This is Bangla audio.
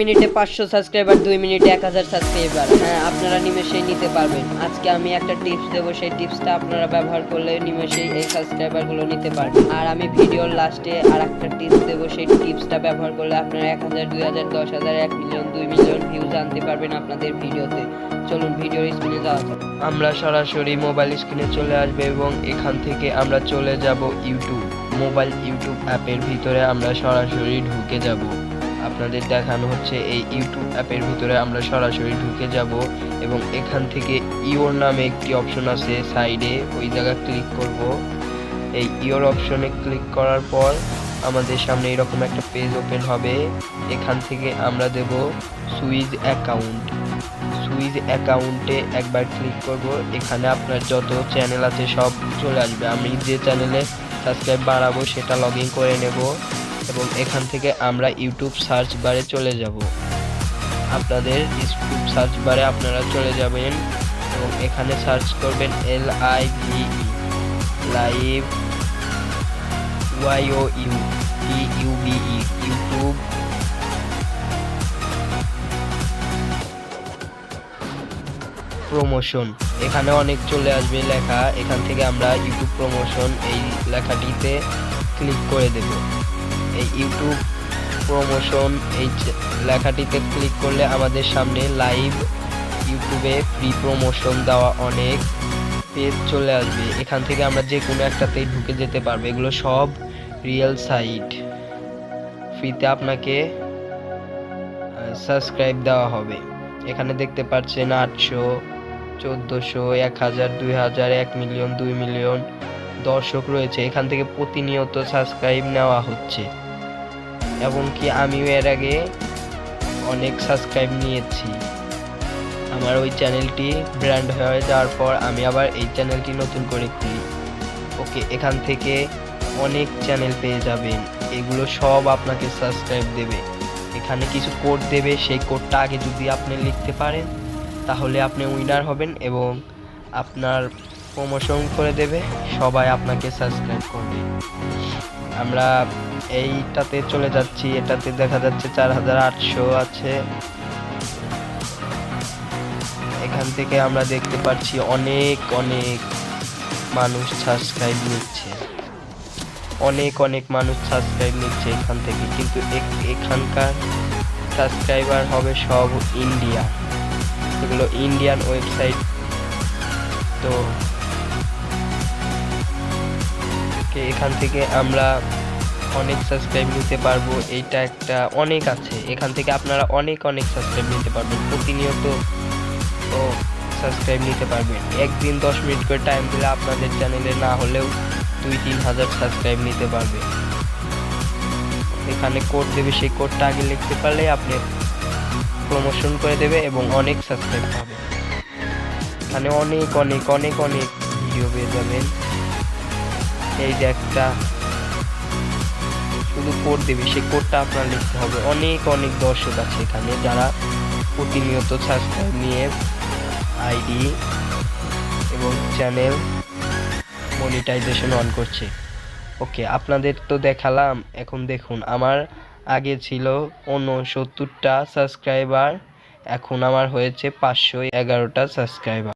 মিনিটে পাঁচশো সাবস্ক্রাইবার, দুই মিনিটে এক হাজার সাবস্ক্রাইবার। হ্যাঁ আপনারা নিমেষেই নিতে পারবেন। আজকে আমি একটা টিপস দেবো, সেই টিপসটা আপনারা ব্যবহার করলে নিমেষেই এই সাবস্ক্রাইবারগুলো নিতে পারবেন। আর আমি ভিডিওর লাস্টে আর একটা টিপস দেবো, সেই টিপসটা ব্যবহার করলে আপনারা এক হাজার, দুই হাজার, দশ হাজার, এক মিলিয়ন, দুই মিলিয়ন ভিউজ আনতে পারবেন আপনাদের ভিডিওতে। চলুন ভিডিওর স্ক্রিনে যাওয়া যাক। আমরা সরাসরি মোবাইল স্ক্রিনে চলে আসবে এবং এখান থেকে আমরা চলে যাব ইউটিউব মোবাইল ইউটিউব অ্যাপের ভিতরে আমরা সরাসরি ঢুকে যাব। আপনাদের দেখানো হচ্ছে এই ইউটিউব অ্যাপের ভিতরে আমরা সরাসরি ঢুকে যাব এবং এখান থেকে ইওর নামে একটি অপশন আছে সাইডে, ওই জায়গা ক্লিক করব। এই ইওর অপশনে ক্লিক করার পর আমাদের সামনে এরকম একটা পেজ ওপেন হবে। এখান থেকে আমরা দেব সুইজ অ্যাকাউন্ট। সুইজ অ্যাকাউন্টে একবার ক্লিক করব। এখানে আপনার যত চ্যানেল আছে সব চলে আসবে। আমি যে চ্যানেলে সাবস্ক্রাইব বাড়াবো সেটা লগ করে নেব। এবং এখান থেকে আমরা ইউটিউব সার্চ বারে চলে যাব। আপনাদের ইউটিউব সার্চ বারে আপনারা চলে যাবেন এবং এখানে সার্চ করবেন L I V live Y O U T U B YouTube. Promotion, এখানে অনেক চলে আসবে লেখা, এখান থেকে আমরা ইউটিউব প্রমোশন এই লেখাটিতে ক্লিক করে দেব। এই ইউটিউব প্রমোশন এই লেখাটিতে ক্লিক করলে আমাদের সামনে লাইভ ইউটিউবে ফ্রি প্রমোশন দেওয়া অনেক পেজ চলে আসবে। এখান থেকে আমরা যে কোনো একটাতেই ঢুকে যেতে পারব। এগুলো সব রিয়েল সাইট ফ্রিতে আপনাকে সাবস্ক্রাইব দেওয়া হবে। এখানে দেখতে পাচ্ছেন আটশো, চোদ্দোশো, এক হাজার, দুই হাজার, এক মিলিয়ন, দুই মিলিয়ন দর্শক রয়েছে। এখান থেকে প্রতিনিয়ত সাবস্ক্রাইব নেওয়া হচ্ছে। এমনকি আমিও এর আগে অনেক সাবস্ক্রাইব নিয়েছি। আমার ওই চ্যানেলটি ব্র্যান্ড হয়ে যাওয়ার পর আমি আবার এই চ্যানেলটি নতুন করে খুলি। ওকে, এখান থেকে অনেক চ্যানেল পেয়ে যাবেন। এগুলো সব আপনাকে সাবস্ক্রাইব দেবে। এখানে কিছু কোড দেবে। সেই কোডটা আগে যদি আপনি লিখতে পারেন, তাহলে আপনি উইনার হবেন এবং আপনার প্রমোশন করে দেবে, সবাই আপনাকে সাবস্ক্রাইব করবে। আমরা এইটাতে চলে যাচ্ছি, এটাতে দেখা যাচ্ছে চার হাজার আটশো আছে। এখান থেকে আমরা দেখতে পাচ্ছি অনেক অনেক মানুষ সাবস্ক্রাইব নিচ্ছে। অনেক অনেক মানুষ সাবস্ক্রাইব নিচ্ছে এখান থেকে, কিন্তু এখানকার সাবস্ক্রাইবার হবে সব ইন্ডিয়া এগুলো ইন্ডিয়ান ওয়েবসাইট তো কে এখান থেকে আমরা অনেক সাবস্ক্রাইব নিতে পারব। এইটা একটা অনেক আছে, এখান থেকে আপনারা অনেক অনেক সাবস্ক্রাইব নিতে পারবেন। প্রতিনিয়ত ও সাবস্ক্রাইব নিতে পারবেন। একদিন দশ মিনিট করে টাইম দিলে আপনাদের চ্যানেলে না হলেও দুই, তিন হাজার সাবস্ক্রাইব নিতে পারবে। এখানে কোড দেবে, সেই কোডটা আগে লিখতে পারলে আপনি প্রমোশন করে দেবে এবং অনেক সাবস্ক্রাইব পাবে এখানে অনেক অনেক অনেক অনেক ভিডিও পেয়ে যাবেন। এই যে একটা শুধু কোড দেবে, সেই কোডটা আপনার লিখতে হবে। অনেক অনেক দর্শক আছে এখানে যারা প্রতিনিয়ত সাবস্ক্রাইব নিয়ে আইডি এবং চ্যানেল মনিটাইজেশন অন করছে। ওকে আপনাদের তো দেখালাম, এখন দেখুন, আমার আগে ছিল উনসত্তরটা সাবস্ক্রাইবার এখন আমার হয়েছে পাঁচশো এগারোটা সাবস্ক্রাইবার